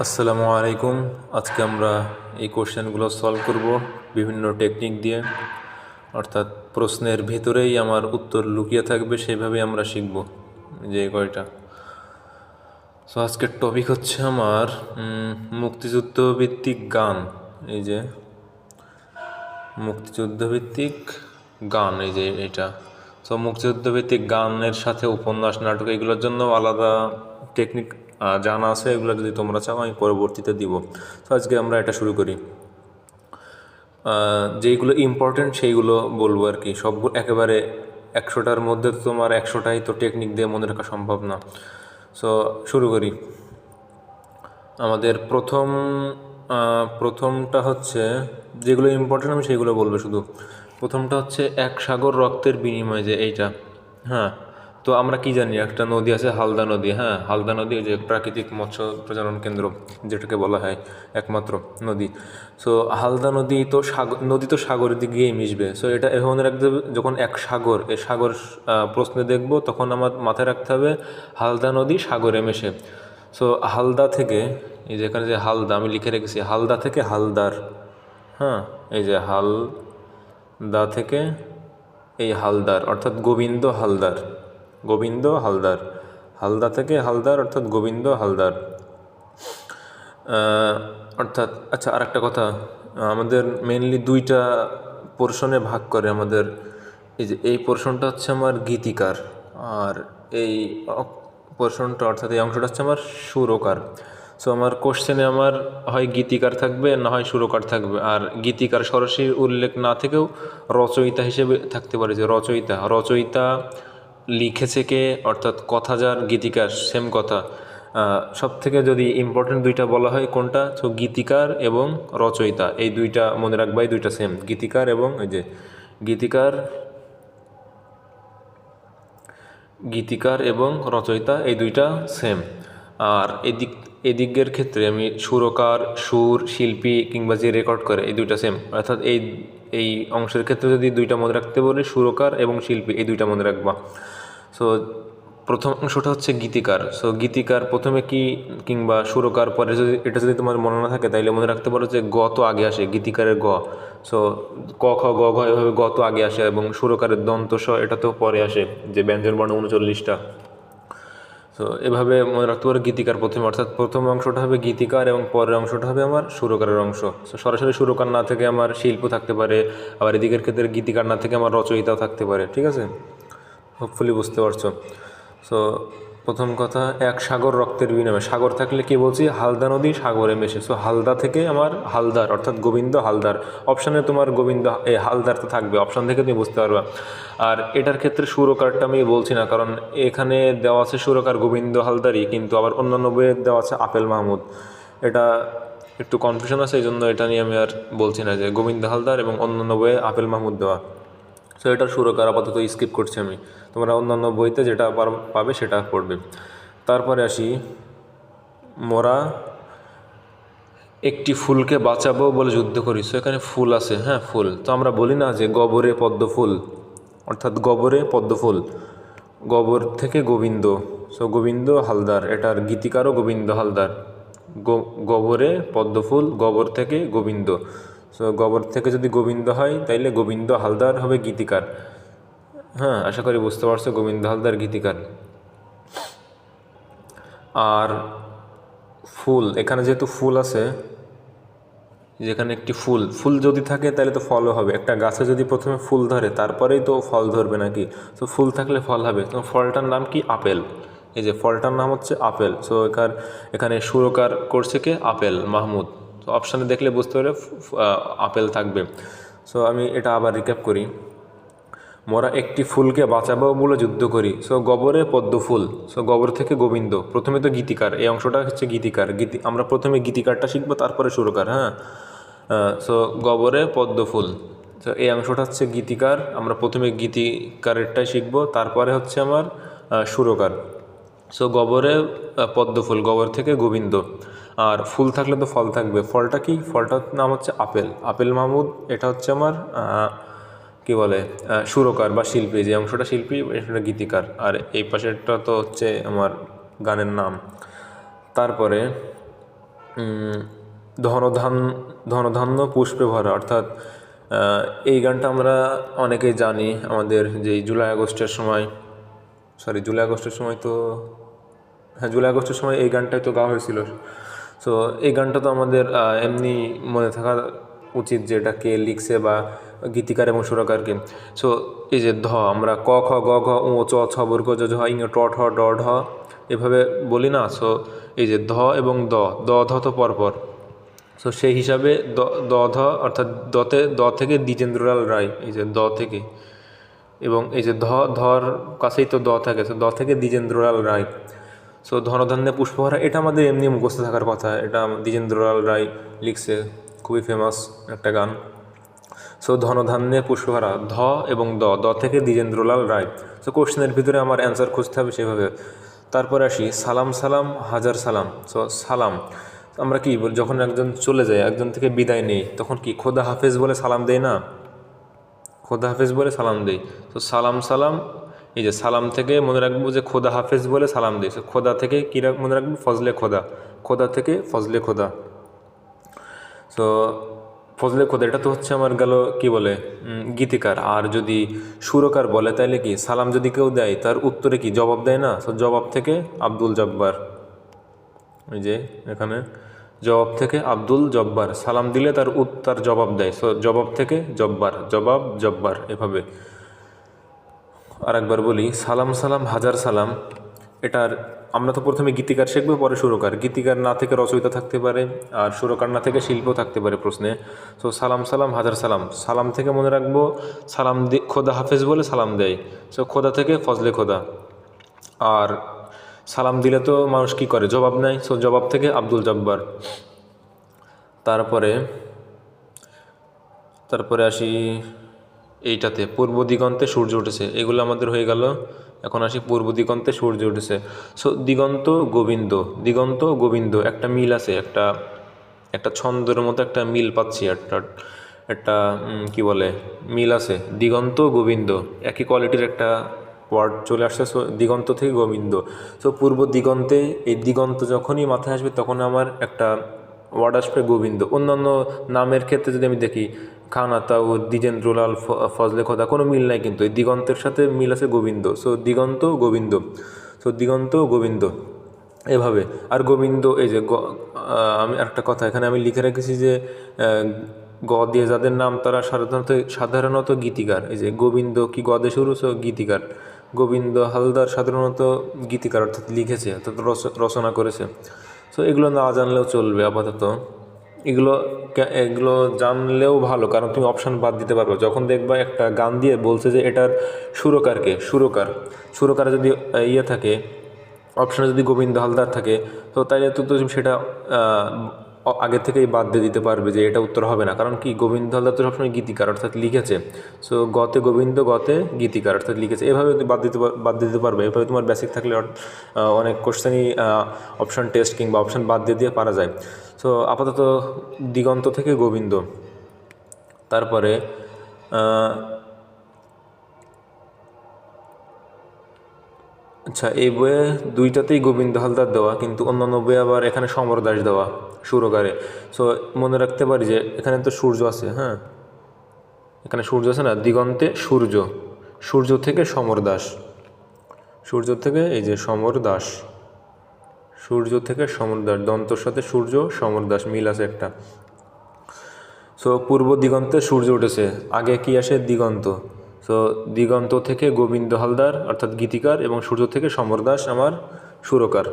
আসসালামু আলাইকুম। আজকে আমরা এই কোশ্চেনগুলো সলভ করব বিভিন্ন টেকনিক দিয়ে। অর্থাৎ প্রশ্নের ভিতরেই আমার উত্তর লুকিয়ে থাকবে সেভাবে আমরা শিখব যে কয়টা। সো আজকের টপিক হচ্ছে আমার মুক্তিযুদ্ধ ভিত্তিক গান। এই যে, মুক্তিযুদ্ধ ভিত্তিক গান, এই যে এটা। সো মুক্তিযুদ্ধ ভিত্তিক গানের সাথে উপন্যাস, নাটক, এগুলোর জন্য আলাদা টেকনিক জানা আছে এগুলো যদি তোমরা চাও, আমি পরবর্তীতে দিব। তো আজকে আমরা এটা শুরু করি। যেইগুলো ইম্পর্টেন্ট সেইগুলো বলব আর কি। সবগুলো একেবারে একশোটার মধ্যে তো তোমার একশোটাই তো টেকনিক দিয়ে মনে রাখা সম্ভব না। সো শুরু করি। আমাদের প্রথম প্রথমটা হচ্ছে, যেগুলো ইম্পর্টেন্ট আমি সেগুলো বলব শুধু। প্রথমটা হচ্ছে এক সাগর রক্তের বিনিময়ে যে এইটা হ্যাঁ? তো আমরা কি জানি, একটা নদী আছে হালদা নদী হ্যাঁ? হালদা নদী যে প্রাকৃতিক মৎস্য প্রজনন কেন্দ্র যেটাকে বলা হয়, একমাত্র নদী। সো হালদা নদী তো সাগর নদী তো সাগরের দিকে গিয়ে মিশবে। সো এটা এখন রাখতে যখন এক সাগর এই সাগর প্রশ্নে দেখব, তখন আমার মাথায় রাখতে হবে, হালদা নদী সাগরে মেশে। সো হালদা থেকে, এই যে এখানে যে হালদা, আমি লিখে রেখেছি, হালদা থেকে হালদার হ্যাঁ? এই যে হালদা থেকে এই হালদার, অর্থাৎ গোবিন্দ হালদার। গোবিন্দ হালদার। হালদা থেকে হালদার অর্থাৎ গোবিন্দ হালদার। অর্থাৎ আচ্ছা আর একটা কথা। আমাদের মেনলি দুইটা পোর্শনে ভাগ করে আমাদের। এই যে, এই পোর্শনটা হচ্ছে আমার গীতিকার আর এই পোর্শনটা অর্থাৎ এই অংশটা হচ্ছে আমার সুরকার। সো আমার কোশ্চেনে আমার হয় গীতিকার থাকবে, না হয় সুরকার থাকবে। আর গীতিকার সরাসরি উল্লেখ না থেকেও রচয়িতা হিসেবে থাকতে পারে যে রচয়িতা। রচয়িতা লিখেছে কে, অর্থাৎ কথা যার, গীতিকার সেম কথা। সব থেকে যদি ইম্পর্টেন্ট দুইটা বলা হয়, কোনটা? তো গীতিকার এবং রচয়িতা। এই দুইটা মনে রাখবা, এই দুইটা সেম গীতিকার এবং এই যে গীতিকার গীতিকার এবং রচয়িতা, এই দুইটা সেম আর এদিক, এদিকের ক্ষেত্রে আমি সুরকার, সুর, শিল্পী কিংবা যে রেকর্ড করে, এই দুইটা সেম অর্থাৎ এই এই অংশের ক্ষেত্রে যদি দুইটা মনে রাখতে বলি, সুরকার এবং শিল্পী, এই দুইটা মনে রাখবা। সো প্রথম অংশটা হচ্ছে গীতিকার। সো গীতিকার প্রথমে কি কিংবা সুরকার পরে যদি এটা যদি তোমার মনে না থাকে, তাইলে মনে রাখতে পারো যে গ তো আগে আসে, গীতিকারের গ। সো ক, খ, গ, ঘ এভাবে গ তো আগে আসে এবং সুরকারের দন্ত স এটা তো পরে আসে, যে ব্যঞ্জন বর্ণ উনচল্লিশটা। তো এভাবে মনে রাখতে পারো গীতিকার প্রথমে। অর্থাৎ প্রথম অংশটা হবে গীতিকার এবং পরের অংশটা হবে আমার সুরকারের অংশ। সো সরাসরি সুরকার না থেকে আমার শিল্প থাকতে পারে, আবার এদিকের ক্ষেত্রে গীতিকার না থেকে আমার রচয়িতাও থাকতে পারে, ঠিক আছে? হোপফুলি বুঝতে পারছ। সো প্রথম কথা, এক সাগর রক্তের বিনিময়ে। সাগর থাকলে কি বলছি? হালদা নদী সাগরে মেশে। সো হালদা থেকে আমার হালদার, অর্থাৎ গোবিন্দ হালদার। অপশানে তোমার গোবিন্দ এই হালদার তো থাকবে। অপশান থেকে তুমি বুঝতে পারবা। আর এটার ক্ষেত্রে সুরকারটা আমি বলছি না, কারণ এখানে দেওয়া আছে সুরকার গোবিন্দ হালদারই, কিন্তু আবার অন্যান্য বইয়ে দেওয়া আছে আপেল মাহমুদ। এটা একটু কনফিউশন আছে, এই জন্য এটা নিয়ে আমি আর বলছি না যে গোবিন্দ হালদার এবং অন্যান্য বইয়ে আপেল মাহমুদ দেওয়া। সো এটার সুরকার আপাতত স্কিপ করছি আমি। তোমরা অন্যান্য বইতে যেটা পাবে সেটা পড়বে। তারপরে আসি। মোরা একটি ফুলকে বাঁচাবো বলে যুদ্ধ করি। সো এখানে ফুল আছে হ্যাঁ ফুল। তো আমরা বলি না যে গবরে পদ্ম ফুল অর্থাৎ গবরে পদ্ম ফুল গবর থেকে গোবিন্দ। সো গোবিন্দ হালদার, এটার গীতিকারও গোবিন্দ হালদার। গবরে পদ্ম ফুল গবর থেকে গোবিন্দ। সো গবর থেকে যদি গোবিন্দ হয়, তাইলে গোবিন্দ হালদার হবে গীতিকার। হ্যাঁ আশা করি বুঝতে পারছ, গোবিন্দ হালদার গীতিকার। আর ফুল, এখানে যেহেতু ফুল আছে, যেখানে একটি ফুল ফুল যদি থাকে তাহলে তো ফলও হবে। একটা গাছে যদি প্রথমে ফুল ধরে, তারপরেই তো ফল ধরবে নাকি? তো ফুল থাকলে ফল হবে। তো ফলটার নাম কি? আপেল। এই যে ফলটার নাম হচ্ছে আপেল। সো এখান, এখানে সুরকার করছে কে? আপেল, মাহমুদ। তো অপশানে দেখলে বুঝতে পারে আপেল থাকবে। সো আমি এটা আবার রিক্যাপ করি। মোরা একটি ফুলকে বাঁচাবো বলে যুদ্ধ করি। সো গবরে পদ্ম ফুল। সো গবর থেকে গোবিন্দ। প্রথমে তো গীতিকার। এই অংশটা হচ্ছে গীতিকার। গীতি আমরা প্রথমে গীতিকারটা শিখব, তারপরে সুরকার হ্যাঁ? সো গবরে পদ্ম ফুল। তো এই অংশটা হচ্ছে গীতিকার। আমরা প্রথমে গীতিকারেরটাই শিখব, তারপরে হচ্ছে আমার সুরকার। সো গবরে পদ্ম ফুল, গবর থেকে গোবিন্দ। আর ফুল থাকলে তো ফল থাকবে। ফলটা কি? ফলটার নাম হচ্ছে আপেল। আপেল মাহমুদ, এটা হচ্ছে আমার কি বলে সুরকার বা শিল্পী, যে অংশটা শিল্পী সেটা গীতিকার। আর এই পাশেরটা তো হচ্ছে আমার গানের নাম। তারপরে ধনধান, ধনধান্য পুষ্পে ভরা, অর্থাৎ এই গানটা আমরা অনেকেই জানি। আমাদের যে জুলাই আগস্টের সময় সরি জুলাই আগস্টের সময় তো হ্যাঁ জুলাই আগস্টের সময় এই গানটাই তো গাওয়া হয়েছিল। সো এই গানটা তো আমাদের এমনি মনে থাকা উচিত যে এটা কে লিখছে বা গীতিকার এবং সুরকারকে। সো এই যে ধ, আমরা ক, খ, গ, ঘ, উ, চ, ছ বর্গ জ ঝ ইং ট ঠ ড, ঢ, এভাবে বলি না? সো এই যে ধ এবং দ দ, ধ তো পরপর। সো সেই হিসাবে দ দ, ধ, অর্থাৎ দতে, দ থেকে দ্বিজেন্দ্রলাল রায়, এই যে দ থেকে। এবং এই যে ধ, ধর কাছেই তো দ থাকে সো দ থেকে দ্বিজেন্দ্রলাল রায়। সো ধনধান্যে পুষ্পহারা, এটা আমাদের এমনি মুখস্থ থাকার কথা, এটা দ্বিজেন্দ্রলাল রায় লিখছে। খুবই ফেমাস একটা গান। সো ধনধান্যে পুষ্পহারা, ধ এবং দ দ থেকে দ্বিজেন্দ্রলাল রায়। সো কোশ্চেনের ভিতরে আমার অ্যান্সার খুঁজতে হবে সেভাবে। তারপর আসি, সালাম সালাম, হাজার সালাম। সো সালাম, আমরা কি বলি, যখন একজন চলে যায়, একজন থেকে বিদায় নেই, তখন কি খোদা হাফেজ বলে সালাম দেয় না? খোদা হাফেজ বলে সালাম দেই তো সালাম সালাম, এই যে সালাম থেকে মনে রাখব যে খোদা হাফেজ বলে সালাম দিই সো খোদা থেকে কী মনে রাখব? ফজলে খোদা। খোদা থেকে ফজলে খোদা। সো ফজলে খোদা এটা তো হচ্ছে আমার গেল, কি বলে গীতিকার। আর যদি সুরকার বলে, তাইলে কি সালাম যদি কেউ দেয়, তার উত্তরে কি জবাব দেয় না? সো জবাব থেকে আব্দুল জব্বার। এই যে, এখানে। জবাব থেকে আব্দুল জব্বার। সালাম দিলে তার উত্তর জবাব দেয়। সো জবাব থেকে জব্বার। জবাব জব্বার, এভাবে। আর একবার বলি, সালাম সালাম, হাজার সালাম, এটার আমরা তো প্রথমে গীতিকার শিখব, পরে সুরকার। গীতিকার না থেকে রচয়িতা থাকতে পারে, আর সুরকার না থেকে শিল্প থাকতে পারে প্রশ্নে। সো সালাম সালাম, হাজার সালাম। সালাম থেকে মনে রাখব, সালাম খোদা হাফেজ বলে সালাম দেয়। সো খোদা থেকে ফজলে খোদা। আর সালাম দিলে তো মানুষ কি করে? জবাব নেয়। সো জবাব থেকে আব্দুল জব্বার। তারপরে তারপরে আসি এইটাতে পূর্ব দিগন্তে সূর্য উঠেছে, এগুলো আমাদের হয়ে গেল। এখন আসি পূর্ব দিগন্তে সূর্য উঠেছে। সো দিগন্ত, গোবিন্দ দিগন্ত, গোবিন্দ, একটা মিল আছে, একটা একটা ছন্দের মতো একটা মিল পাচ্ছি, একটা একটা কি বলে, মিল আছে। দিগন্ত, গোবিন্দ, একই কোয়ালিটির একটা ওয়ার্ড চলে আসছে সো দিগন্ত থেকে গোবিন্দ। সো পূর্ব দিগন্তে, এই দিগন্ত যখনই মাথায় আসবে, তখন আমার একটা ওয়ার্ড আসবে গোবিন্দ। অন্যান্য নামের ক্ষেত্রে যদি আমি দেখি খান আতাউ দ্বিজেন্দ্রলাল ফজলে খোদা, কোনো মিল নাই কিন্তু। এই দিগন্তের সাথে মিল আছে গোবিন্দ। সো দিগন্ত, গোবিন্দ। সো দিগন্ত, গোবিন্দ। এভাবে। আর গোবিন্দ, এই যে আমি একটা কথা, এখানে আমি লিখে রেখেছি যে গ দিয়ে যাদের নাম তারা সাধারণত সাধারণত গীতিকার। এই যে গোবিন্দ কি গদে শুরু গীতিকার। গোবিন্দ হালদার সাধারণত গীতিকার, অর্থাৎ লিখেছে, অর্থাৎ রচ- রচনা করেছে। সো এগুলো না জানলেও চলবে আপাতত। এগুলো এগুলো জানলেও ভালো, কারণ তুমি অপশান বাদ দিতে পারবে। যখন দেখবা একটা গান দিয়ে বলছে যে এটার সুরকারকে, সুরকার সুরকার যদি ইয়ে থাকে অপশানে যদি গোবিন্দ হালদার থাকে, তো তাইলে তো তুমি সেটা আগে থেকেই বাদ দিয়ে দিতে পারবে যে এটা উত্তর হবে না। কারণ কি? গোবিন্দ হালদার তো সবসময় গীতিকার, অর্থাৎ লিখেছে। সো গতে গোবিন্দ, গতে গীতিকার, অর্থাৎ লিখেছে। এভাবে বাদ দিতে বাদ দিতে পারবে। এভাবে তোমার বেসিক থাকলে অনেক কোশ্চেনই অপশান টেস্ট কিংবা অপশান বাদ দিয়ে দিয়ে পারা যায়। সো আপাতত দিগন্ত থেকে গোবিন্দ। তারপরে আচ্ছা এই বইয়ে দুইটাতেই গোবিন্দ হালদার দেওয়া, কিন্তু অন্যান্য বইয়ে আবার এখানে সমর দাস দেওয়া, সুরকারে। সো মনে রাখতে পারি যে এখানে তো সূর্য আছে হ্যাঁ? এখানে সূর্য আছে না? দিগন্তে সূর্য। সূর্য থেকে সমর দাস। সূর্য থেকে এই যে সমর দাস। সূর্য থেকে সমর দাস। দন্তর সাথে সূর্য, সমর দাস, মিল আছে একটা। সো পূর্ব দিগন্তে সূর্য উঠেছে। আগে কি আসে? দিগন্ত। সো দিগন্ত থেকে গোবিন্দ হালদার, অর্থাৎ গীতিকার এবং সূর্য থেকে সমর দাস আমার সুরকার।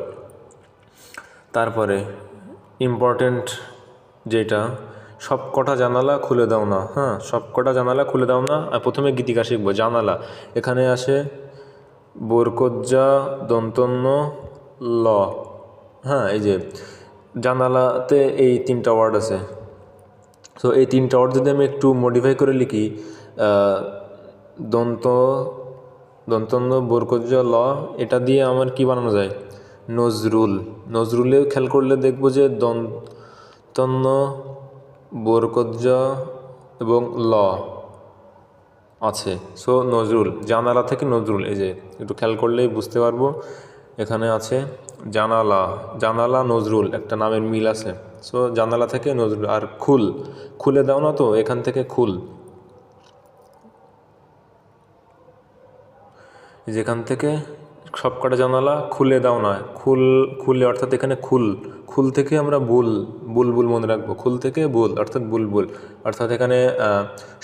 তারপরে ইম্পর্টেন্ট যেটা, সব কটা জানালা খুলে দাও না হ্যাঁ সব কটা জানালা খুলে দাও না, আর প্রথমে গীতিকা শিখব, জানালা। এখানে আসে, বোরকজ্জা, দন্তন্য, ল। হ্যাঁ এই যে, জানালাতে এই তিনটা ওয়ার্ড আছে। সো এই তিনটা ওয়ার্ড যদি আমি একটু মডিফাই করে লিখি দন্ত দন্তন্য বরকজ্জ, ল, এটা দিয়ে আমার কি বানানো যায়? নজরুল। নজরুলেও খেয়াল করলে দেখব যে দন্তন্য, বরকজ্জ এবং ল আছে। সো নজরুল। জানালা থেকে নজরুল, এই যে, একটু খেয়াল করলেই বুঝতে পারব। এখানে আছে জানালা। জানালা, নজরুল, একটা নামের মিল আছে। সো জানালা থেকে নজরুল, আর খুল। খুলে দাও না তো, এখান থেকে খুল। যেখান থেকে সব কটা জানালা খুলে দাও না খুল, খুলে অর্থাৎ এখানে খুল। খুল থেকে আমরা বুল, বুলবুল মনে রাখব। খুল থেকে বুল, অর্থাৎ বুলবুল। অর্থাৎ এখানে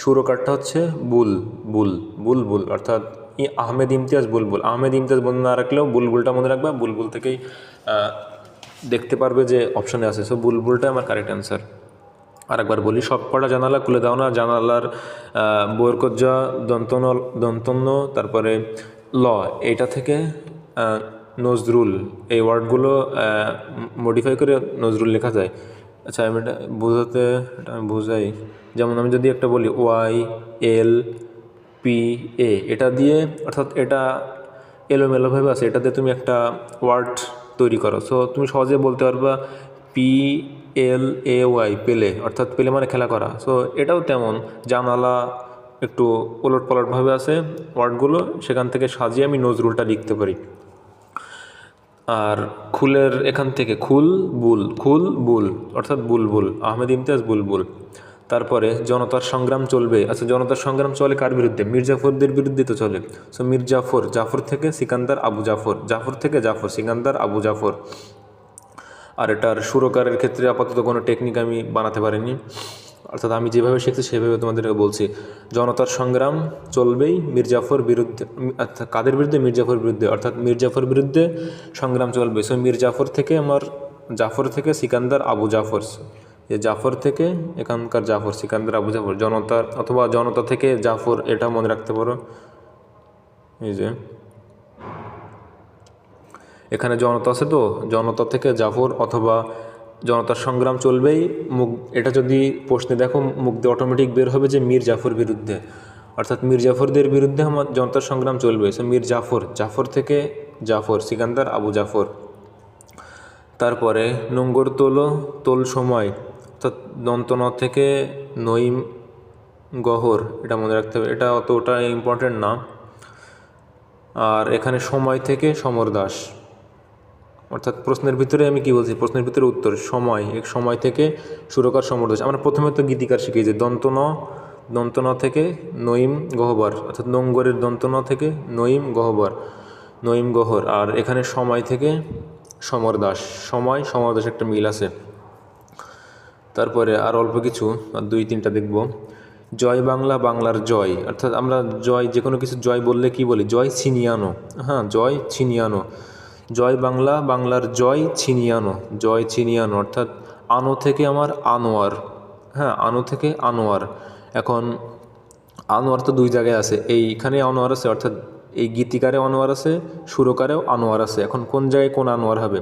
সুরকারটা হচ্ছে বুল বুল, বুলবুল। অর্থাৎ ই আহমেদ ইমতিয়াজ বুলবুল। আহমেদ ইমতিয়াজ মনে না রাখলেও বুলবুলটা মনে রাখবা। বুলবুল থেকেই দেখতে পারবে যে অপশনে আছে। সো বুলবুলটা আমার কারেক্ট অ্যান্সার আরেকবার বলি সব কটা জানালা খুলে দাও না। জানালার বরকজ্জা দন্তন দন্তন্য, তারপরে ল, এইটা থেকে নজরুল, এই ওয়ার্ডগুলো মডিফাই করে নজরুল লেখা যায়। আচ্ছা আমি এটা বোঝাতে, এটা আমি বোঝাই। যেমন আমি যদি একটা বলি, ওয়াই, এল, পি, এ, এটা দিয়ে, অর্থাৎ এটা এলোমেলোভাবে আছে, এটা দিয়ে তুমি একটা ওয়ার্ড তৈরি করো। সো তুমি সহজে বলতে পারবা, পি, এল, এ, ওয়াই, পেলে, অর্থাৎ পেলে মানে খেলা করা। সো এটাও তেমন, জানালা একটু ওলট পালটভাবে আছে ওয়ার্ডগুলো, সেখান থেকে সাজিয়ে আমি নজরুলটা লিখতে পারি। আর খুলের এখান থেকে খুল, বুল খুল, বুল, অর্থাৎ বুলবুল আহমেদ ইমতিয়াজ বুলবুল তারপরে জনতার সংগ্রাম চলবে। আচ্ছা জনতার সংগ্রাম চলে কার বিরুদ্ধে? মির্জাফরদের বিরুদ্ধে তো চলে। সো মির্জাফর, জাফর থেকে সিকান্দার আবু জাফর জাফর থেকে জাফর, সিকান্দার আবু জাফর। আর এটার সুরকারের ক্ষেত্রে আপাতত কোনো টেকনিক আমি বানাতে পারিনি। অর্থাৎ আমি যেভাবে শিখছি, সেভাবে তোমাদেরকে বলছি। জনতার সংগ্রাম চলবেই মির্জাফর বিরুদ্ধে, অর্থাৎ কাদের বিরুদ্ধে? মির্জাফর বিরুদ্ধে, অর্থাৎ মির্জাফর বিরুদ্ধে সংগ্রাম চলবে। সো মির্জাফর থেকে আমার, জাফর থেকে সিকান্দার আবু জাফর। যে জাফর থেকে এখানকার জাফর, সিকান্দার আবু জাফর। জনতার অথবা জনতা থেকে জাফর, এটা মনে রাখতে পারো। এই যে। এখানে জনতা আছে তো? জনতা থেকে জাফর অথবা জনতার সংগ্রাম চলবেই। মুখ, এটা যদি প্রশ্নে দেখো, মুখ দিয়ে অটোমেটিক বের হবে যে মীর জাফর বিরুদ্ধে। অর্থাৎ মীর জাফরদের বিরুদ্ধে আমার জনতার সংগ্রাম চলবে। সে মীর জাফর জাফর থেকে জাফর, সিকান্দার আবু জাফর। তারপরে নোঙ্গর তোলো, তোল সময়, অর্থাৎ দন্তন থেকে নইম গহর, এটা মনে রাখতে হবে। এটা অতটা ইম্পর্টেন্ট না। আর এখানে সময় থেকে সমর দাস। অর্থাৎ প্রশ্নের ভিতরে আমি কি বলছি? প্রশ্নের ভিতরে উত্তর, সময়। এক সময় থেকে সুরকার সমর দাস আমরা প্রথমে তো গীতিকার শিখেছি দন্তন দন্তন থেকে নইম গহ্বর, অর্থাৎ নোঙ্গরের দন্তন থেকে নইম গহ্বর নইম গহর আর এখানে সময় থেকে সমর দাস সময় সমর দাস একটা মিল আছে। তারপরে আর অল্প কিছু, আর দুই তিনটা দেখব। জয় বাংলা, বাংলার জয়। অর্থাৎ আমরা জয় যে কোনো কিছু জয় বললে কি বলি? জয় ছিনিয়ানো। হ্যাঁ জয় ছিনিয়ানো। জয় বাংলা, বাংলার জয় ছিনিয়ানো জয় ছিনিয়ানো, অর্থাৎ আনো থেকে আমার আনোয়ার। হ্যাঁ আনো থেকে আনোয়ার। এখন আনোয়ার তো দুই জায়গায় আছে, এইখানে আনোয়ার আছে, অর্থাৎ এই গীতিকারে আনোয়ার আছে, সুরকারেও আনোয়ার আছে। এখন কোন জায়গায় কোন আনোয়ার হবে?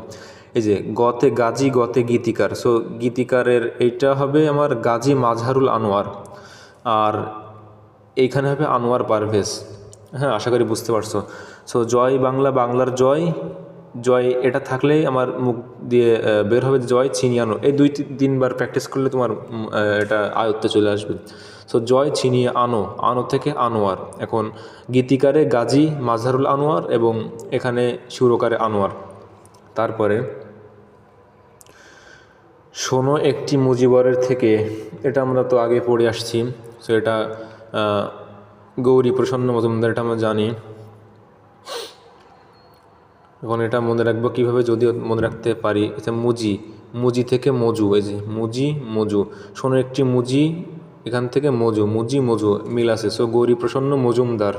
এই যে, গতে গাজী, গতে গীতিকার। সো গীতিকারের এইটা হবে আমার গাজী মাজহারুল আনোয়ার। আর এইখানে হবে আনোয়ার পারভেজ। হ্যাঁ আশা করি বুঝতে পারছ। সো জয় বাংলা, বাংলার জয় জয়, এটা থাকলেই আমার মুখ দিয়ে বের হবে জয় ছিনিয়ানো এই দুই তিনবার প্র্যাকটিস করলে তোমার এটা আয়ত্তে চলে আসবে। সো জয় ছিনিয়ে আনো আনো থেকে আনোয়ার। এখন গীতিকারে গাজী মাজহারুল আনোয়ার এবং এখানে সুরকারে আনোয়ার। তারপরে শোনো একটি মুজিবরের থেকে, এটা আমরা তো আগে পড়ে আসছি। সো এটা গৌরী প্রসন্ন মজুমদার, এটা আমরা জানি। এখন এটা মনে রাখব কীভাবে যদিও মনে রাখতে পারি, এটা মুজি মুজি থেকে মজু, এই যে মুজি, মজু। শোনো, একটি মুজি, এখান থেকে মজু, মুজি, মজু, মিল আছে। সো গৌরী প্রসন্ন মজুমদার।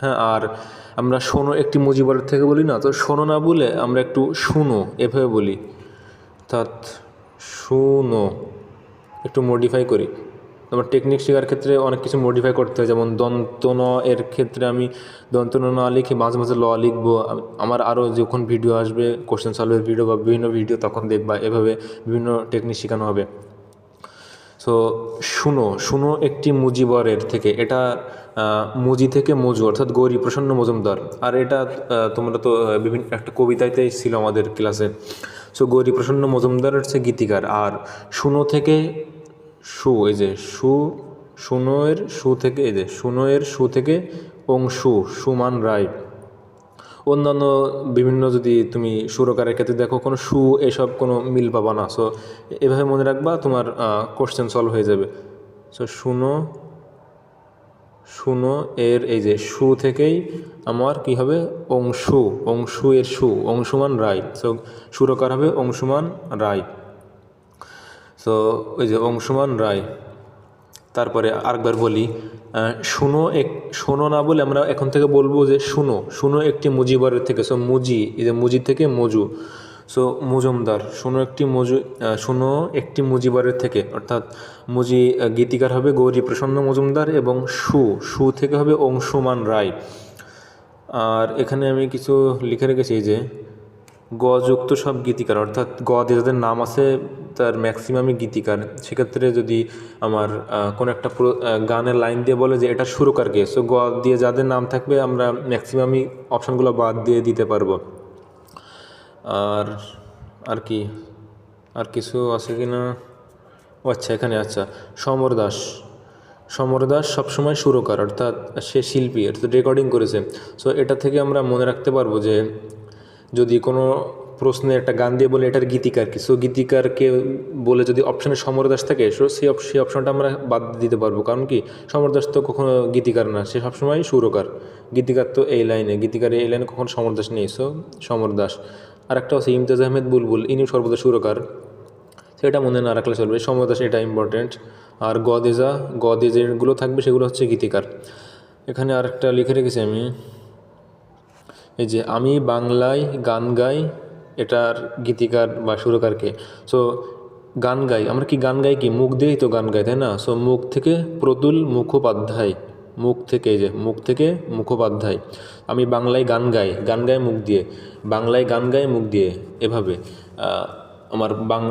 হ্যাঁ আর আমরা শোনো একটি মুজিবরের থেকে বলি না, তো শোনো না বলে আমরা একটু শুনো, এভাবে বলি। অর্থাৎ শুনো, একটু মডিফাই করি। আমার টেকনিক শেখার ক্ষেত্রে অনেক কিছু মডিফাই করতে হয়। যেমন দন্তন এর ক্ষেত্রে আমি দন্তন না লিখে মাঝে মাঝে ল লিখব। আমার আরও যখন ভিডিও আসবে কোশ্চেন সলভের ভিডিও বা বিভিন্ন ভিডিও তখন দেখবা। এভাবে বিভিন্ন টেকনিক শেখানো হবে। সো শুনো শুনো একটি মুজিবরের থেকে। এটা মুজি থেকে মজু, অর্থাৎ গৌরী, প্রসন্ন মজুমদার। আর এটা তোমরা তো বিভিন্ন, একটা কবিতাতেই ছিল আমাদের ক্লাসে সো গৌরী, প্রসন্ন মজুমদার হচ্ছে গীতিকার। আর শুনো থেকে সু, এই যে সু শুনোয়ের সু থেকে, এই যে শুনোয়ের সু থেকে অংশু, সুমান রায়। অন্যান্য বিভিন্ন যদি তুমি সুরকারের ক্ষেত্রে দেখো, কোনো সু এসব কোনো মিল পাবা না। সো এভাবে মনে রাখবা তোমার কোশ্চেন সলভ হয়ে যাবে। সো শুনো শুনো, এর এই যে সু থেকেই আমার কি হবে? অংশু অংশু এর সু, অংশুমান রায়। সো সুরকার হবে অংশুমান রায়। সো ওই যে অংশুমান রায়, তারপরে আরেকবার বলি শুনো এক, শোনো না বলে আমরা এখন থেকে বলব যে শুনো শুনো একটি মুজিবরের থেকে সো মুজি, এই যে মুজি থেকে মজু সো মুজমদার, শুনো একটি মজু শুনো একটি মুজিবরের থেকে, অর্থাৎ মুজি গীতিকার হবে গৌরী প্রসন্ন মজুমদার এবং সু সু থেকে হবে অংশুমান রায়। আর এখানে আমি কিছু লিখে রেখেছি যে গযুক্ত সব গীতিকার, অর্থাৎ গ দিয়ে যাদের নাম আছে, তার ম্যাক্সিমামই গীতিকার। সেক্ষেত্রে যদি আমার কোনো একটা পুরো গানের লাইন দিয়ে বলে যে এটা সুরকার কে সো গ দিয়ে যাদের নাম থাকবে, আমরা ম্যাক্সিমামই অপশানগুলো বাদ দিয়ে দিতে পারব। আর আর কি, আর কিছু আছে কি না ও আচ্ছা এখানে আচ্ছা সমর দাস। সমর দাস সবসময় সুরকার, অর্থাৎ সে শিল্পী অর্থাৎ রেকর্ডিং করেছে। সো এটা থেকে আমরা মনে রাখতে পারব যে যদি কোনো প্রশ্নে একটা গান দিয়ে বলে, এটার গীতিকার কি? সো গীতিকারকে বলে যদি অপশানে সমর দাস থাকে সো সেই সেই অপশনটা আমরা বাদ দিতে পারব। কারণ কি? সমর দাস তো কখনো গীতিকার না, সে সবসময় সুরকার। গীতিকার তো এই লাইনে গীতিকার এই লাইনে কখনো সমর দাস নেই। সো সমর দাস। আর একটা আছে ইমতাজ আহমেদ বুলবুল ইনি সর্বদা সুরকার। সেটা মনে না রাখলে চলবে। সময় দাস এটা ইম্পর্টেন্ট আর গদেজা, গদেজেরগুলো থাকবে, সেগুলো হচ্ছে গীতিকার। এখানে আরেকটা লিখে রেখেছি আমি। এই যে আমি বাংলায় গান গাই, এটার গীতিকার বা সুরকারকে। সো গান গাই। আমরা কি গান গাই কি? মুখ দিয়েই তো গান গাই, তাই না? সো মুখ থেকে প্রতুল মুখোপাধ্যায়। মুখ থেকে যে, মুখ থেকে মুখোপাধ্যায়। আমি বাংলায় গান গাই গান গাই মুখ দিয়ে। বাংলায় গান গাই মুখ দিয়ে, এভাবে। আমার বাং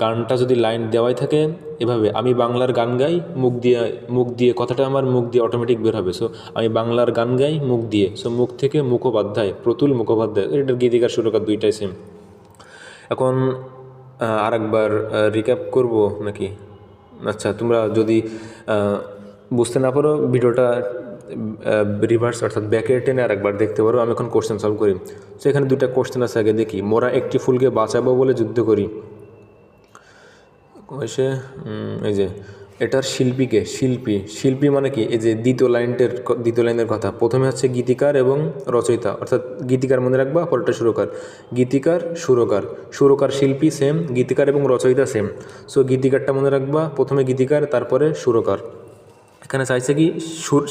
গানটা যদি লাইন দেওয়াই থাকে এভাবে আমি বাংলার গান গাই মুখ দিয়ে মুখ দিয়ে কথাটা আমার মুখ দিয়ে অটোমেটিক বের হবে। সো আমি বাংলার গান গাই মুখ দিয়ে। সো মুখ থেকে মুখোপাধ্যায় প্রতুল মুখোপাধ্যায় এটার গীতিকার সুরকার দুইটাই সেম এখন আহ, আরেকবার রিক্যাপ করব নাকি? আচ্ছা তোমরা যদি বুঝতে না পারো ভিডিওটা রিভার্স অর্থাৎ ব্যাকে টেনে আরেকবার দেখতে পারো আমি এখন কোশ্চেন সলভ করি। তো এখানে দুটা কোশ্চেন আছে আগে দেখি। মোরা একটি ফুলকে বাঁচাবো বলে যুদ্ধ করি। উম, এই যে এটার শিল্পীকে শিল্পী। শিল্পী মানে কি? এই যে দ্বিতীয় লাইনটের দ্বিতীয় লাইনের কথা। প্রথমে হচ্ছে গীতিকার এবং রচয়িতা। অর্থাৎ গীতিকার মনে রাখবা পরেরটা সুরকার। গীতিকার সুরকার। সুরকার শিল্পী সেম গীতিকার এবং রচয়িতা সেম সো গীতিকারটা মনে রাখবা প্রথমে গীতিকার তারপরে সুরকার। এখানে চাইছে কি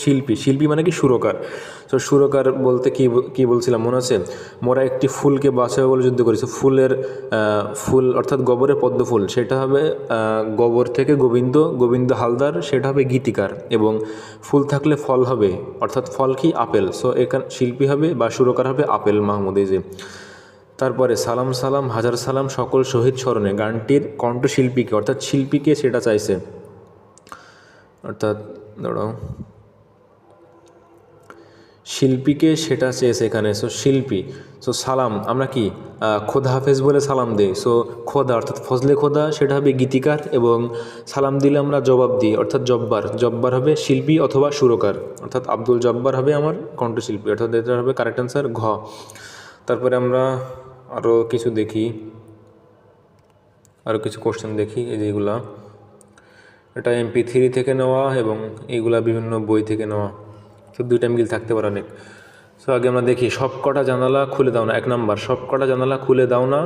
শিল্পী শিল্পী মানে কি সুরকার। তো সুরকার বলতে কি কি বলছিলাম? মনে আছে? মোরা একটি ফুলকে বাঁচাবে বলে যুদ্ধ করেছে। ফুলের ফুল অর্থাৎ গোবরে পদ্ম ফুল সেটা হবে গোবর থেকে গোবিন্দ গোবিন্দ হালদার, সেটা হবে গীতিকার এবং ফুল থাকলে ফল হবে। অর্থাৎ ফল কি? আপেল। সো এখানে, শিল্পী হবে বা সুরকার হবে আপেল মাহমুদ, এই যে। তারপরে সালাম সালাম, হাজার সালাম, সকল শহীদ স্মরণে। গানটির কণ্ঠশিল্পীকে, অর্থাৎ শিল্পীকে সেটা চাইছে। অর্থাৎ দাঁড়াও। শিল্পীকে সেটা চেয়েছে এখানে সো শিল্পী সো সালাম, আমরা কি খোদা হাফেজ বলে সালাম দিই সো খোদা, অর্থাৎ ফজলে খোদা, সেটা হবে গীতিকার এবং সালাম দিলে আমরা জবাব দিই, অর্থাৎ জব্বার জব্বার হবে শিল্পী অথবা সুরকার, অর্থাৎ আব্দুল জব্বার হবে আমার কণ্ঠশিল্পী, অর্থাৎ এটা হবে কারেক্ট অ্যান্সার ঘ। তারপরে আমরা আরও কিছু দেখি আরও কিছু কোশ্চেন দেখি, এই যেগুলা এটা এমপি থ্রি থেকে নেওয়া এবং এইগুলা বিভিন্ন বই থেকে নেওয়া। তো দুইটা মিল থাকতে পারে অনেক। সো আগে আমরা দেখি, সব কটা জানালা খুলে দাও না, এক নাম্বার, সব কটা জানালা খুলে দাও না,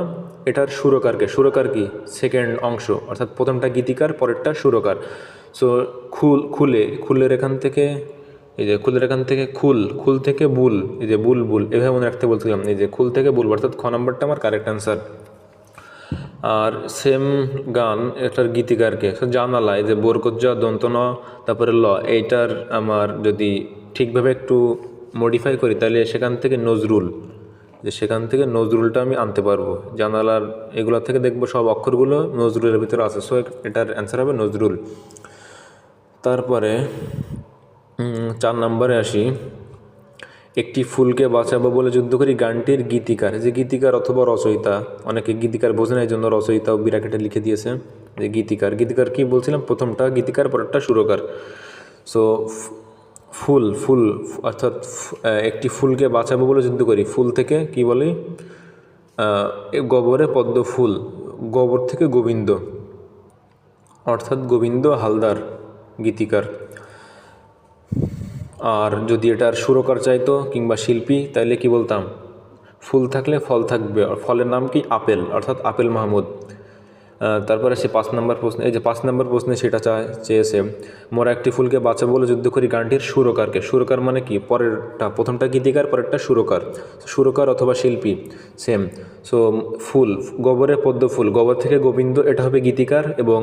এটার সুরকারকে, সুরকার কি? সেকেন্ড অংশ, অর্থাৎ প্রথমটা গীতিকার, পরেরটা সুরকার। সো খুল, খুলে, খুলের এখান থেকে, এই যে খুলের এখান থেকে খুল খুল থেকে বুল, এই যে বুল বুল, এভাবে মনে রাখতে বলছিলাম, এই যে খুল থেকে বুল, অর্থাৎ খ নাম্বারটা আমার কারেক্ট অ্যান্সার আর সেম গান এটার গীতিকারকে সো জানালা এই যে বোরকজ্জা, দন্তন, তারপরে ল, এইটার আমার যদি ঠিকভাবে একটু মডিফাই করি, তাহলে সেখান থেকে নজরুল, যে সেখান থেকে নজরুলটা আমি আনতে পারব। জানালার এগুলো থেকে দেখব সব অক্ষরগুলো নজরুলের ভিতরে আছে সো এটার অ্যান্সার হবে নজরুল। তারপরে চার নম্বরে আসি। একটি ফুলকে বাঁচাবো বলে যুদ্ধ করি গানটির গীতিকার। যে গীতিকার অথবা রচয়িতা, অনেকে গীতিকার বোঝে না এই জন্য রচয়িতাও বিরাকেটে লিখে দিয়েছে। যে গীতিকার গীতিকার কি বলছিলাম? প্রথমটা গীতিকার, পরেরটা সুরকার। সো ফুল ফুল, অর্থাৎ একটি ফুলকে বাঁচাবো বলে যুদ্ধ করি। ফুল থেকে কি বলি? গবরে পদ্ম ফুল, গোবর থেকে গোবিন্দ, অর্থাৎ গোবিন্দ হালদার গীতিকার। আর যদি এটার সুরকার চাইতো কিংবা শিল্পী, তাইলে কি বলতাম? ফুল থাকলে ফল থাকবে। আর ফলের নাম কি? আপেল, অর্থাৎ আপেল মাহমুদ। তারপরে সে পাঁচ নম্বর প্রশ্ন, এই যে পাঁচ নম্বর প্রশ্নে সেটা চায় চেয়েছে মোরা একটি ফুলকে বাঁচা বলে যুদ্ধ করি গানটির সুরকারকে। সুরকার মানে কি? পরেরটা, প্রথমটা গীতিকার, পরেরটা সুরকার। সুরকার অথবা শিল্পী সেম সো ফুল, গোবরে পদ্ম ফুল। গোবর থেকে গোবিন্দ, এটা হবে গীতিকার এবং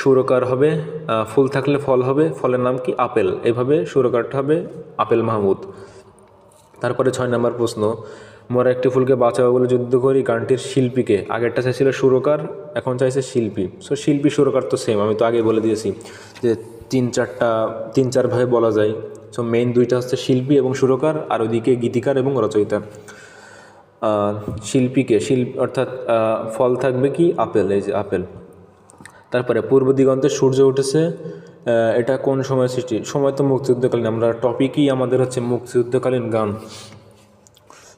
সুরকার হবে ফুল থাকলে ফল হবে, ফলের নাম কি? আপেল। এভাবে সুরকারটা হবে আপেল মাহমুদ। তারপরে ছয় নম্বর প্রশ্ন, মোরা একটি ফুলকে বাঁচাবো বলে যুদ্ধ করি গানটির শিল্পীকে। আগেরটা চাইছিল সুরকার, এখন চাইছে শিল্পী। সো শিল্পী, সুরকার তো সেম আমি তো আগে বলে দিয়েছি যে তিন চারটা, তিন চার ভাবে বলা যায়। সো মেইন দুইটা হচ্ছে শিল্পী এবং সুরকার, আর ওইদিকে গীতিকার এবং রচয়িতা। শিল্পীকে, শিল্প, অর্থাৎ ফল থাকবে কি? আপেল, এই যে আপেল। তারপরে পূর্ব দিগন্তে সূর্য উঠেছে এটা কোন সময় সৃষ্টি? সময় তো মুক্তিযুদ্ধকালীন, আমরা টপিকই আমাদের হচ্ছে মুক্তিযুদ্ধকালীন গান।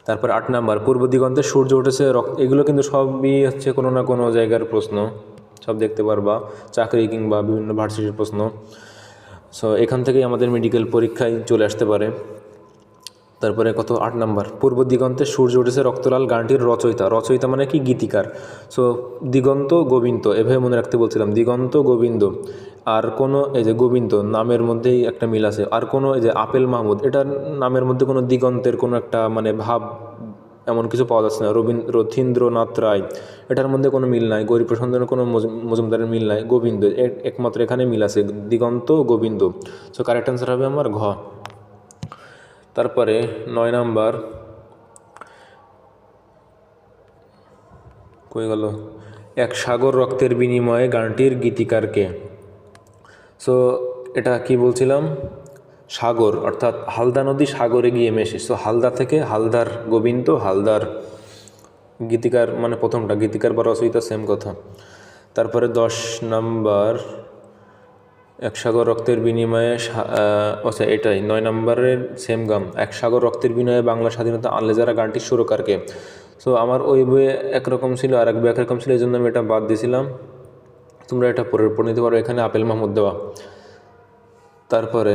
তারপর আট নাম্বার, পূর্ব দিগন্তে সূর্য উঠেছে, রক্ত এগুলো কিন্তু সবই হচ্ছে কোনো না কোনো জায়গার প্রশ্ন, সব দেখতে পারবা, চাকরি কিংবা বিভিন্ন ভার্সিটির প্রশ্ন। সো এখান থেকেই আমাদের মেডিকেল পরীক্ষায় চলে আসতে পারে। তারপরে কত? আট নাম্বার। পূর্ব দিগন্তে সূর্য উঠেছে রক্তলাল গানটির রচয়িতা। রচয়িতা মানে কি? গীতিকার। সো দিগন্ত গোবিন্দ, এভাবে মনে রাখতে বলছিলাম। দিগন্ত গোবিন্দ। আর কোনো, এই যে গোবিন্দ, নামের মধ্যেই একটা মিল আছে। আর কোনো, এই যে আপেল মাহমুদ, এটার নামের মধ্যে কোনো দিগন্তের কোনো একটা মানে ভাব এমন কিছু পাওয়া যাচ্ছে না। রবীন্দ্র রথীন্দ্রনাথ রায়, এটার মধ্যে কোনো মিল নাই। গৌরীপ্রসন্দের কোনো মজুম- মজুমদারের মিল নাই। গোবিন্দ একমাত্র এখানে মিল আছে। দিগন্ত গোবিন্দ। সো কারেক্ট অ্যান্সার হবে আমার ঘ। তারপরে নয় নাম্বার। কই গেল? এক সাগর রক্তের বিনিময়ে গানটির গীতিকারকে। সো এটা কি বলছিলাম? সাগর, অর্থাৎ হালদা নদী সাগরে গিয়ে মেশে। সো হালদা থেকে হালদার গোবিন্দ, হালদার গীতিকার মানে প্রথমটা গীতিকার বা রচয়িতা সেম কথা। তারপরে দশ নাম্বার। এক সাগর রক্তের বিনিময়ে আচ্ছা এটাই, নয় নম্বরের সেম গান এক সাগর রক্তের বিনিময়ে বাংলা স্বাধীনতা আনলে যারা গানটির সুরকারকে সো আমার ওই বইয়ে একরকম ছিল, আর এক বই একরকম ছিল এই জন্য আমি এটা বাদ দিয়েছিলাম। তোমরা এটা পরে পড়ে নিতে পারো, এখানে আপেল মাহমুদ দেওয়া। তারপরে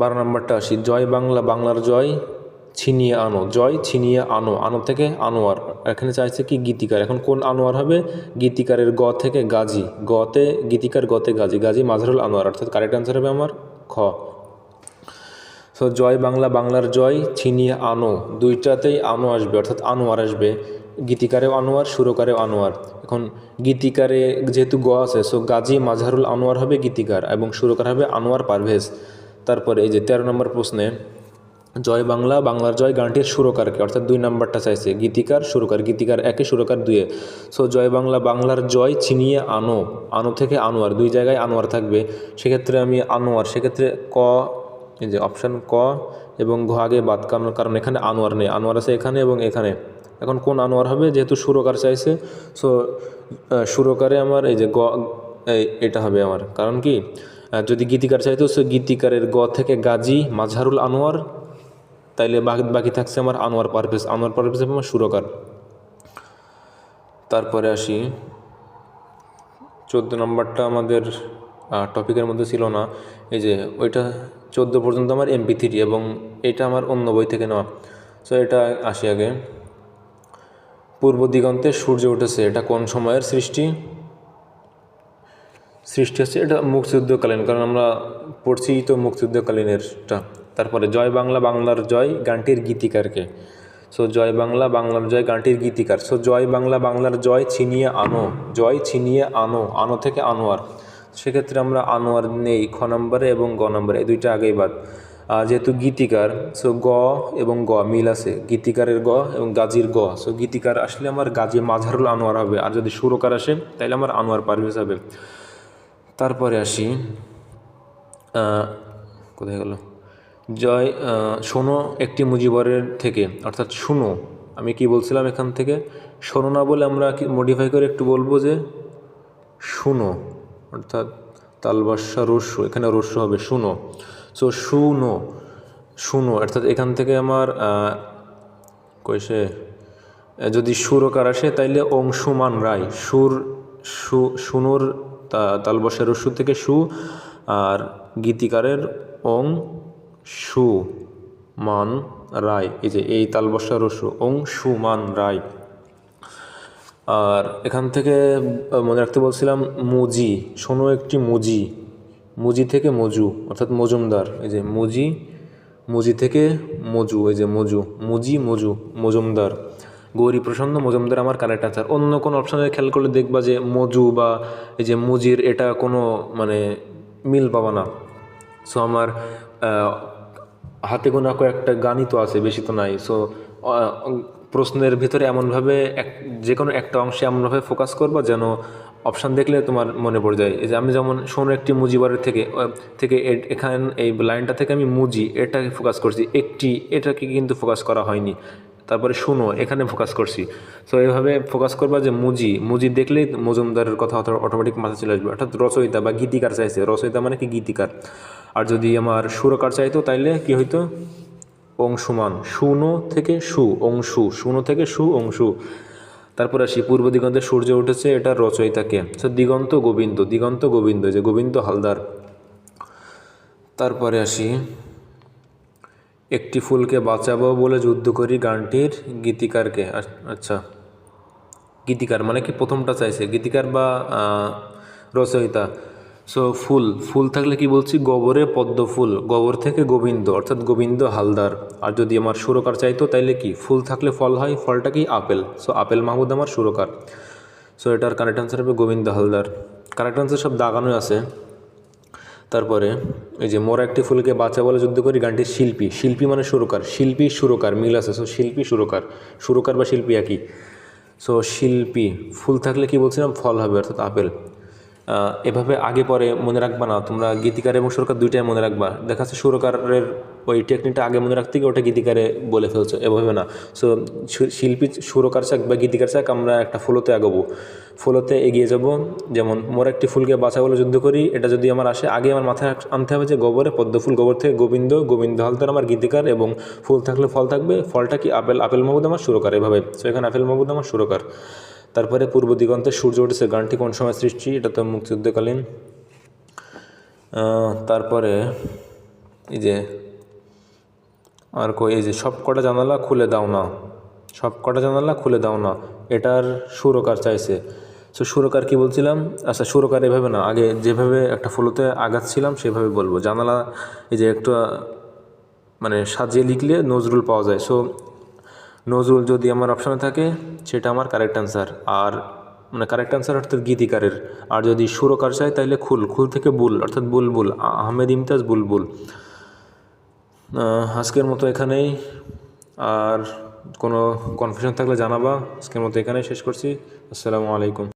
বারো নম্বরটা আসি, জয় বাংলা, বাংলার জয়। ছিনিয়ে আনো, জয় ছিনিয়ে আনো আনো থেকে আনোয়ার। এখানে চাইছে কি গীতিকার? এখন কোন আনোয়ার হবে? গীতিকারের গ থেকে গাজী। গতে গীতিকার, গতে গাজী। গাজী মাঝারুল আনোয়ার, অর্থাৎ কারেক্ট অ্যান্সার হবে আমার খ। সো জয় বাংলা, বাংলার জয় ছিনিয়ে আনো। দুইটাতেই আনো আসবে, অর্থাৎ আনোয়ার আসবে। গীতিকারেও আনোয়ার, সুরকারেও আনোয়ার। এখন গীতিকারে যেহেতু গ আছে সো গাজী মাঝারুল আনোয়ার হবে গীতিকার এবং সুরকার হবে আনোয়ার পারভেজ। তারপরে এই যে তেরো নম্বর প্রশ্নে জয় বাংলা, বাংলার জয় গানটির সুরকারকে, অর্থাৎ দুই নাম্বারটা চাইছে, গীতিকার, সুরকার, গীতিকার একে, সুরকার দুয়ে। সো জয় বাংলা, বাংলার জয় ছিনিয়ে আনো আনো থেকে আনোয়ার, দুই জায়গায় আনোয়ার থাকবে। সেক্ষেত্রে আমি আনোয়ার, সেক্ষেত্রে ক, এই যে অপশান ক এবং ঘ আগে বাদ, কারণ কারণ এখানে আনোয়ার নেই। আনোয়ার আছে এখানে এবং এখানে। এখন কোন আনোয়ার হবে? যেহেতু সুরকার চাইছে সো সুরকারে আমার এই যে গ এটা হবে আমার। কারণ কি? যদি গীতিকার চাইতো, সে গীতিকারের গ থেকে গাজী মাজহারুল আনোয়ার তাইলে বাকি থাকছে আমার আনোয়ার পারভেজ। আনোয়ার পারভেজ আমার সুরকার। তারপরে আসি। চোদ্দ নম্বরটা আমাদের টপিকের মধ্যে ছিল না। এই যে, ওইটা চোদ্দ পর্যন্ত আমার এমপি থ্রি এবং এটা আমার অন্য বই থেকে নেওয়া। সো এটা আসি আগে। পূর্ব দিগন্তে সূর্য উঠেছে। এটা কোন সময়ের সৃষ্টি? সৃষ্টি হচ্ছে এটা মুক্তিযুদ্ধকালীন, কারণ আমরা পড়ছি তো মুক্তিযুদ্ধকালীনেরটা। তারপরে জয় বাংলা, বাংলার জয় গানটির গীতিকারকে। সো জয় বাংলা, বাংলার জয় গানটির গীতিকার। সো জয় বাংলা, বাংলার জয় ছিনিয়ে আনো। জয় ছিনিয়ে আনো। আনো থেকে আনোয়ার। সেক্ষেত্রে আমরা আনোয়ার নেই, খ নম্বরে এবং গ নম্বরে। এই দুইটা আগেই বাদ। যেহেতু গীতিকার সো গ এবং গ মিল আছে। গীতিকারের গ এবং গাজীর গ। সো গীতিকার আসলে আমার গাজী মাঝারুল আনোয়ার হবে। আর যদি সুরকার আসে তাহলে আমার আনোয়ার পারভেজ হবে। তারপরে আসি। কোথায় গেল? জয় শোনো একটি মুজিবরের থেকে, অর্থাৎ শুনো। আমি কি বলছিলাম এখান থেকে? শোনো না বলে আমরা কি মডিফাই করে একটু বলব যে শুনো, অর্থাৎ তালবাসা রস্য, এখানে রস্য হবে শুনো। সো শুনো শুনো, অর্থাৎ এখান থেকে আমার কইসে যদি সুরকার আসে, তাইলে অংশুমান রায়, সুর, সু, সুনুর তালবসের সু থেকে সু, আর গীতিকারের অং সু মান রায় এই যে এই তালবসা রসু অং সুমান রায় আর এখান থেকে মনে রাখতে বলছিলাম মুজি, শোনো একটি মুজি মুজি থেকে মজু, অর্থাৎ মজুমদার, এই যে মুজি মুজি থেকে মজু, এই যে মজু, মুজি, মজু, মজুমদার। গৌরী প্রসন্ন, মজুমদার আমার কারেক্ট আনসার অন্য কোনো অপশানে খেয়াল করলে দেখবা যে মজু বা এই যে মুজির এটা কোনো মানে মিল পাবা না। সো আমার হাতে গোনা কয়েকটা গানই তো আছে, বেশি তো নাই। সো প্রশ্নের ভিতরে এমনভাবে এক যে কোনো একটা অংশে এমনভাবে ফোকাস করবা যেন অপশান দেখলে তোমার মনে পড়ে যায়। যে আমি যেমন শোনো একটি মুজিবারের থেকে থেকে এখান, এই লাইনটা থেকে আমি মুজি, এটাকে ফোকাস করছি। একটি, এটাকে কিন্তু ফোকাস করা হয়নি। তারপরে শুনো এখানে ফোকাস করছি। সো এইভাবে ফোকাস করবা যে মুজি মুজি দেখলেই মজুমদারের কথা অটোমেটিক মাথায় চলে আসবে। অর্থাৎ রচয়িতা বা গীতিকার চাইছে। রচয়িতা মানে কি? গীতিকার। আর যদি আমার সুরকার চাইতো, তাইলে কি হইতো? অংশুমান, শুনো থেকে সু, অংশু, শুনো থেকে সু, অংশু। তারপর আসি, পূর্ব দিগন্তে সূর্য উঠেছে, এটা রচয়িতাকে। তো দিগন্ত গোবিন্দ দিগন্ত গোবিন্দ যে গোবিন্দ হালদার। তারপরে আসি, একটি ফুলকে বাঁচাবো বলে যুদ্ধ করি গানটির গীতিকারকে। আচ্ছা গীতিকার মানে কি প্রথমটা চাইছে? গীতিকার বা রচয়িতা? সো ফুল ফুল থাকলে কি বলছি? গোবরে পদ্ম ফুল, গোবর থেকে গোবিন্দ, অর্থাৎ গোবিন্দ হালদার। আর যদি আমার সুরকার চাইতো, তাইলে কি? ফুল থাকলে ফল হয়, ফলটা কি? আপেল। সো আপেল মাহমুদ আমার সুরকার। সো এটার কারেক্ট আনসার হবে গোবিন্দ হালদার। কারেক্ট আনসার সব দাগানো আছে। তারপরে, এই যে মোরা একটি ফুলকে বাঁচা বলে যুদ্ধ করি, গানটির শিল্পী। শিল্পী মানে সুরকার। শিল্পী, সুরকার, মিল আছে। সো শিল্পী, সুরকার। সুরকার বা শিল্পী একই। সো শিল্পী, ফুল থাকলে কি বলছিলাম? ফল হবে, অর্থাৎ আপেল। এভাবে আগে পরে মনে রাখবা না। তোমরা গীতিকার এবং সুরকার দুইটাই মনে রাখবা। দেখা যাচ্ছে সুরকারের ওই টেকনিকটা আগে মনে রাখতে গিয়ে ওটা গীতিকারে বলে ফেলছো, এভাবে না। সো শিল্পী, সুরকার চাক বা গীতিকার চাক আমরা একটা ফলোতে আগাবো। ফলোতে এগিয়ে যাব। যেমন, মোর একটি ফুলকে বাঁচা বলে যুদ্ধ করি, এটা যদি আমার আসে, আগে আমার মাথায় আনতে হবে যে গোবরে, পদ্ম ফুল, গোবর থেকে গোবিন্দ গোবিন্দ হালদার আমার গীতিকার এবং ফুল থাকলে ফল থাকবে। ফলটা কি আপেল আপেল মাহমুদ আমার সুরকার, এভাবে। সো এখানে আপেল মাহমুদ আমার সুরকার। তারপরে পূর্ব দিগন্তে সূর্য উঠেছে। গানটি কোন সময় সৃষ্টি? এটা তো মুক্তিযুদ্ধকালীন। তারপরে এই যে আর কই, এই যে সব কটা জানালা খুলে দাও না। সব কটা জানালা খুলে দাও না। এটার সুরকার চাইছে। সো সুরকার কি বলছিলাম? আচ্ছা সুরকার এভাবে না। আগে যেভাবে একটা ফলোতে আগাচ্ছিলাম সেভাবে বলব। জানালা এই যে একটা মানে সাজিয়ে লিখলে নজরুল পাওয়া যায়। সো নজরুল যদি আমার অপশানে থাকে, সেটা আমার কারেক্ট অ্যান্সার আর মানে কারেক্ট অ্যান্সার অর্থাৎ গীতিকারের। আর যদি সুরকার চাই তাহলে খুল। খুল থেকে বুল, অর্থাৎ বুলবুল। আহমেদ ইমতাজ বুলবুল। আজকের মতো এখানেই। আর কোনো কনফিউশন থাকলে জানাবা। আজকের মতো এখানেই শেষ করছি। আসসালামু আলাইকুম।